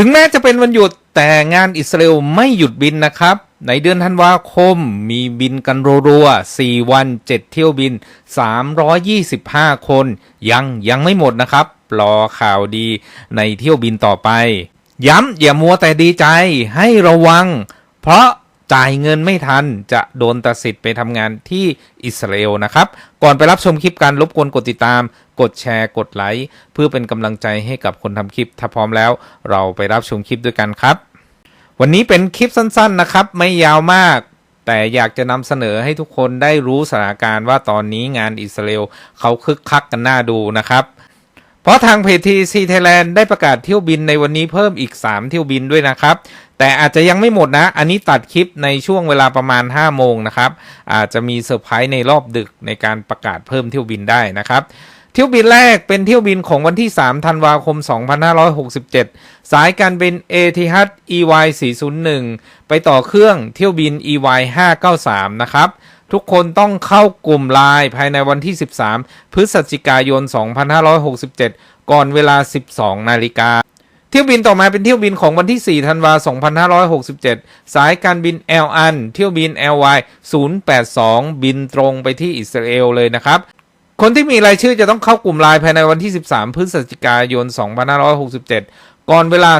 ถึงแม้จะเป็นวันหยุดแต่งานอิสราเอลไม่หยุดบินนะครับ ในเดือนธันวาคมมีบินกันรัวๆ 4 วัน 7 เที่ยวบิน 325 คน ยังยังไม่หมดนะครับ รอข่าวดีในเที่ยวบินต่อไป ย้ำอย่ามัวแต่ดีใจให้ระวัง เพราะ จ่ายเงินไม่ทันจะโดนตัดสิทธิ์ไปทำงานที่อิสราเอลนะครับ ก่อนไปรับชมคลิปการรบกวนกดติดตาม กดแชร์ กดไลค์เพื่อเป็นกำลังใจให้กับคนทำคลิป ถ้าพร้อมแล้ว เราไปรับชมคลิปด้วยกันครับ วันนี้เป็นคลิปสั้นๆนะครับ ไม่ยาวมาก แต่อยากจะนำเสนอให้ทุกคนได้รู้สถานการณ์ว่าตอนนี้งานอิสราเอลเขาคึกคักกันน่าดูนะครับ ราะทางเพจทีซีไทยแลนด์ได้ประกาศเที่ยวบินในวันนี้เพิ่มอีก 3 เที่ยวบินด้วยนะครับ แต่อาจจะยังไม่หมดนะ อันนี้ตัดคลิปในช่วงเวลาประมาณ 5 โมงนะครับ อาจจะมีเซอร์ไพรส์ในรอบดึกในการประกาศเพิ่มเที่ยวบินได้นะครับ เที่ยวบินแรกเป็นเที่ยวบินของวันที่ 3 ธันวาคม 2567 สายการบินเอทิฮัด EY 401 ไปต่อเครื่องเที่ยวบิน EY 593 นะครับ ทุกคนต้องเข้ากลุ่มไลน์ภายในวันที่ 13 พฤศจิกายน 2567 ก่อนเวลา 12 นาฬิกา เที่ยวบินต่อมาเป็นเที่ยวบินของวันที่ 4 ธันวาคม 2567 สายการบิน L อัน เที่ยวบิน LY 082 บินตรงไปที่อิสราเอลเลยนะครับคนที่มีรายชื่อจะต้องเข้ากลุ่มไลน์ภายในวันที่ 13 พฤศจิกายน 2567 ก่อนเวลา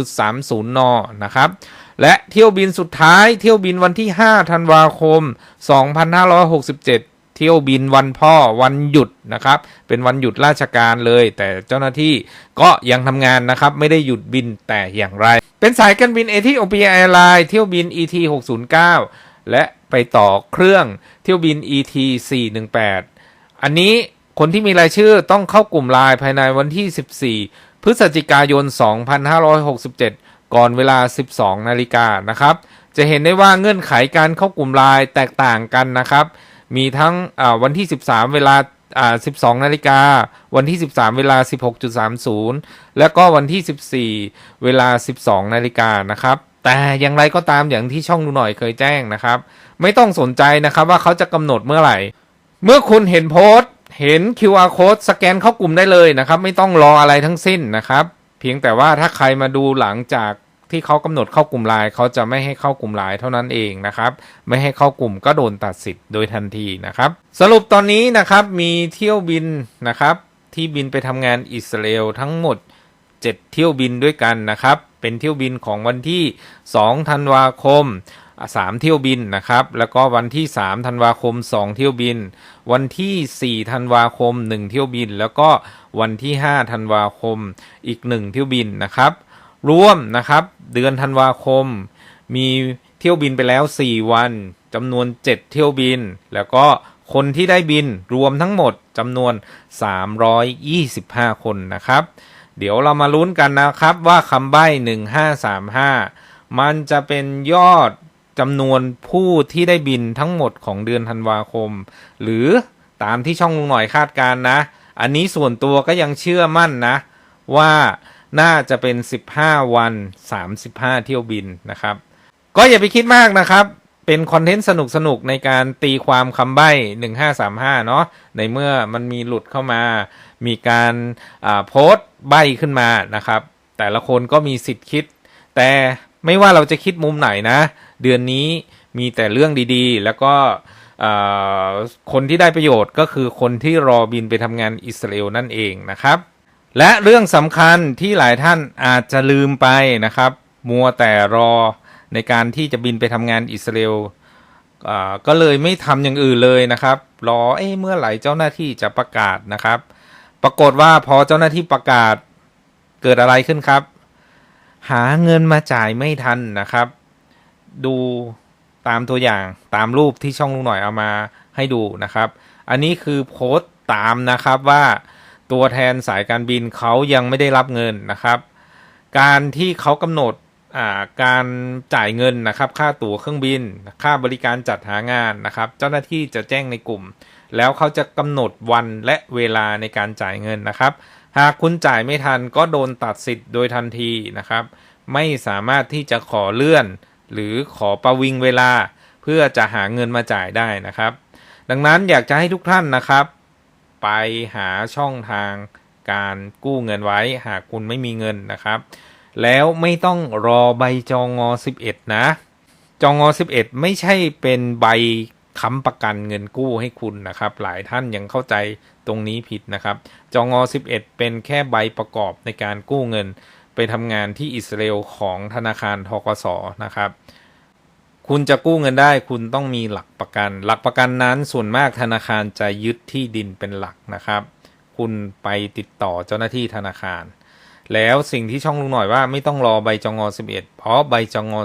16.30 น นะครับ และเที่ยวบินสุดท้ายเที่ยวบินวันที่ 5 ธันวาคม 2567 เที่ยวบินวันพ่อวันหยุดนะครับ เป็นวันหยุดราชการเลย แต่เจ้าหน้าที่ก็ยังทำงานนะครับ ไม่ได้หยุดบินแต่อย่างไร เป็นสายการบินเอธิโอเปียแอร์ไลน์เที่ยวบิน ET 609 และไปต่อเครื่องเที่ยวบิน ET 418 อันนี้คนที่มีรายชื่อต้องเข้ากลุ่มไลน์ภายในวันที่ 14 พฤศจิกายน 2567 ก่อนเวลา 12 นาฬิกานะครับ จะเห็นได้ว่าเงื่อนไขการเข้ากลุ่มไลน์แตกต่างกันนะครับ มีทั้งวันที่ 13 เวลา12 นาฬิกา วันที่ 13 เวลา 16.30 แล้วก็วันที่ 14 เวลา 12 นาฬิกานะครับ แต่อย่างไรก็ตามอย่างที่ช่องดูหน่อยเคยแจ้งนะครับ ไม่ต้องสนใจนะครับว่าเขาจะกำหนดเมื่อไหร่ เมื่อคุณเห็นโพสต์ เห็น QR code สแกนเข้ากลุ่มได้เลยนะครับ ไม่ต้องรออะไรทั้งสิ้นนะครับ เพียงแต่ว่าถ้าใครมาดูหลังจากที่เขากำหนดเข้ากลุ่มไลน์เขาจะไม่ให้เข้ากลุ่มไลน์เท่านั้นเองนะครับ ไม่ให้เข้ากลุ่มก็โดนตัดสิทธิ์โดยทันทีนะครับ สรุปตอนนี้นะครับมีเที่ยวบินนะครับ ที่บินไปทำงานอิสราเอลทั้งหมด 7 เที่ยวบินด้วยกันนะครับ เป็นเที่ยวบินของวันที่ 2 ธันวาคม 3 เที่ยวบินนะครับ แล้วก็วันที่ 3 ธันวาคม 2 เที่ยวบิน วันที่ 4 ธันวาคม 1 เที่ยวบิน แล้วก็วันที่ 5 ธันวาคมอีก 1 เที่ยวบินนะครับ รวมนะครับเดือนธันวาคม มีเที่ยวบินไปแล้ว 4 วันจำนวน 7 เที่ยวบิน แล้วก็คนที่ได้บินรวมทั้งหมดจำนวน 325 คนนะครับ เดี๋ยวเรามาลุ้นกันนะครับว่าคำใบ้ 1535 มันจะเป็นยอด จำนวนผู้ที่ได้บินทั้งหมดของเดือนธันวาคม หรือตามที่ช่องลุงหน่อยคาดการณ์นะ อันนี้ส่วนตัวก็ยังเชื่อมั่นนะ ว่าน่าจะเป็น 15 วัน 35 เที่ยวบินนะครับ ก็อย่าไปคิดมากนะครับ เป็นคอนเทนต์สนุกๆในการตีความคำใบ้ 1535 เนาะในเมื่อมันมีหลุดเข้ามา มีการาโพสต์ใบ้ขึ้นมานะครับ แต่ละคนก็มีสิทธิ์คิด แต่ไม่ว่าเราจะคิดมุมไหนนะ เดือนนี้มีแต่เรื่องดีๆ แล้วก็คนที่ได้ประโยชน์ก็คือคนที่รอบินไปทำงานอิสราเอลนั่นเองนะครับ และเรื่องสำคัญที่หลายท่านอาจจะลืมไปนะครับ มัวแต่รอในการที่จะบินไปทำงานอิสราเอลก็เลยไม่ทำอย่างอื่นเลยนะครับ รอเอ๊ะเมื่อไหร่เจ้าหน้าที่จะประกาศนะครับ ปรากฏว่าพอเจ้าหน้าที่ประกาศเกิดอะไรขึ้นครับ หาเงินมาจ่ายไม่ทันนะครับ ดูตามตัวอย่างตามรูปที่ช่องลุงหน่อยเอามาให้ดูนะครับ อันนี้คือโพสต์ตามนะครับว่าตัวแทนสายการบินเขายังไม่ได้รับเงินนะครับ การที่เขากำหนดาการจ่ายเงินนะครับ ค่าตั๋วเครื่องบิน ค่าบริการจัดหางานนะครับ เจ้าหน้าที่จะแจ้งในกลุ่ม แล้วเขาจะกำหนดวันและเวลาในการจ่ายเงินนะครับ หากคุณจ่ายไม่ทันก็โดนตัดสิทธิ์โดยทันทีนะครับ ไม่สามารถที่จะขอเลื่อน หรือขอประวิงเวลาเพื่อจะหาเงินมาจ่ายได้นะครับ ดังนั้นอยากจะให้ทุกท่านนะครับ ไปหาช่องทางการกู้เงินไว้หากคุณไม่มีเงินนะครับ แล้วไม่ต้องรอใบจองอ11 นะจองอ11 ไม่ใช่เป็นใบค้ำประกันเงินกู้ให้คุณนะครับ หลายท่านยังเข้าใจตรงนี้ผิดนะครับจองอ11 เป็นแค่ใบประกอบในการกู้เงิน ไปทำงานที่อิสราเอลของธนาคารทกสนะครับ คุณจะกู้เงินได้คุณต้องมีหลักประกัน หลักประกันนั้นส่วนมากธนาคารจะยึดที่ดินเป็นหลักนะครับ คุณไปติดต่อเจ้าหน้าที่ธนาคาร แล้วสิ่งที่ช่องลุงหน่อยว่าไม่ต้องรอใบจองอ11 เพราะใบจองอ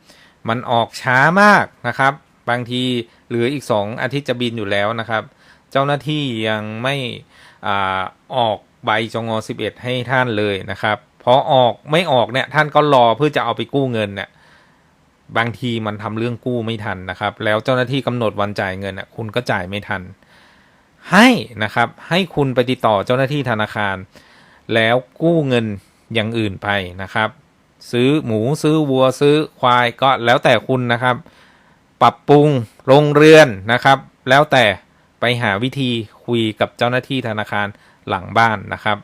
11 มันออกช้ามากนะครับ บางทีเหลืออีก 2 อาทิตย์จะบินอยู่แล้วนะครับ เจ้าหน้าที่ยังไม่อออกใบจองอ11 ให้ท่านเลยนะครับ พอออกไม่ออกเนี่ย ท่านก็รอเพื่อจะเอาไปกู้เงินเนี่ยบางทีมันทำเรื่องกู้ไม่ทันนะครับ แล้วเจ้าหน้าที่กำหนดวันจ่ายเงินน่ะคุณก็จ่ายไม่ทัน ให้นะครับ ให้คุณไปติดต่อเจ้าหน้าที่ธนาคาร แล้วกู้เงินอย่างอื่นไปนะครับ ซื้อหมูซื้อวัวซื้อควายก็แล้วแต่คุณนะครับ ปรับปรุงโรงเรือนนะครับ แล้วแต่ไปหาวิธีคุยกับเจ้าหน้าที่ธนาคารหลังบ้านนะครับ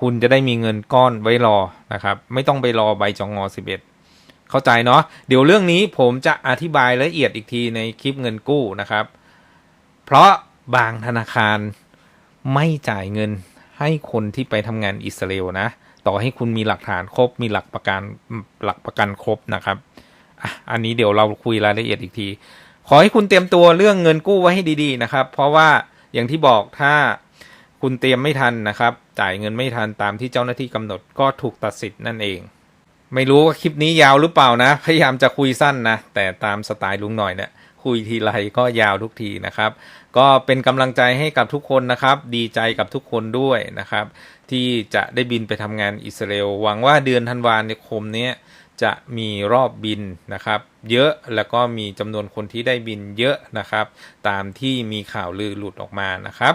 คุณจะได้มีเงินก้อนไว้รอนะครับ ไม่ต้องไปรอใบจองงอ11 เข้าใจเนาะเดี๋ยวเรื่องนี้ผมจะอธิบายละเอียดอีกทีในคลิปเงินกู้นะครับ เพราะบางธนาคารไม่จ่ายเงินให้คนที่ไปทำงานอิสราเอลนะ ต่อให้คุณมีหลักฐานครบ มีหลักประกันหลักประกันครบนะครับอะอันนี้เดี๋ยวเราคุยรายละเอียดอีกที ขอให้คุณเตรียมตัวเรื่องเงินกู้ไว้ให้ดีๆนะครับ เพราะว่าอย่างที่บอกถ้า คุณเตรียมไม่ทันนะครับ จ่ายเงินไม่ทันตามที่เจ้าหน้าที่กำหนดก็ถูกตัดสิทธิ์นั่นเอง ไม่รู้ว่าคลิปนี้ยาวหรือเปล่านะ พยายามจะคุยสั้นนะ แต่ตามสไตล์ลุงหน่อยเนี่ยคุยทีไรก็ยาวทุกทีนะครับ ก็เป็นกำลังใจให้กับทุกคนนะครับ ดีใจกับทุกคนด้วยนะครับ ที่จะได้บินไปทำงานอิสราเอลหวังว่าเดือนธันวาคมนี้จะมีรอบบินนะครับ เยอะแล้วก็มีจำนวนคนที่ได้บินเยอะนะครับ ตามที่มีข่าวลือหลุดออกมานะครับ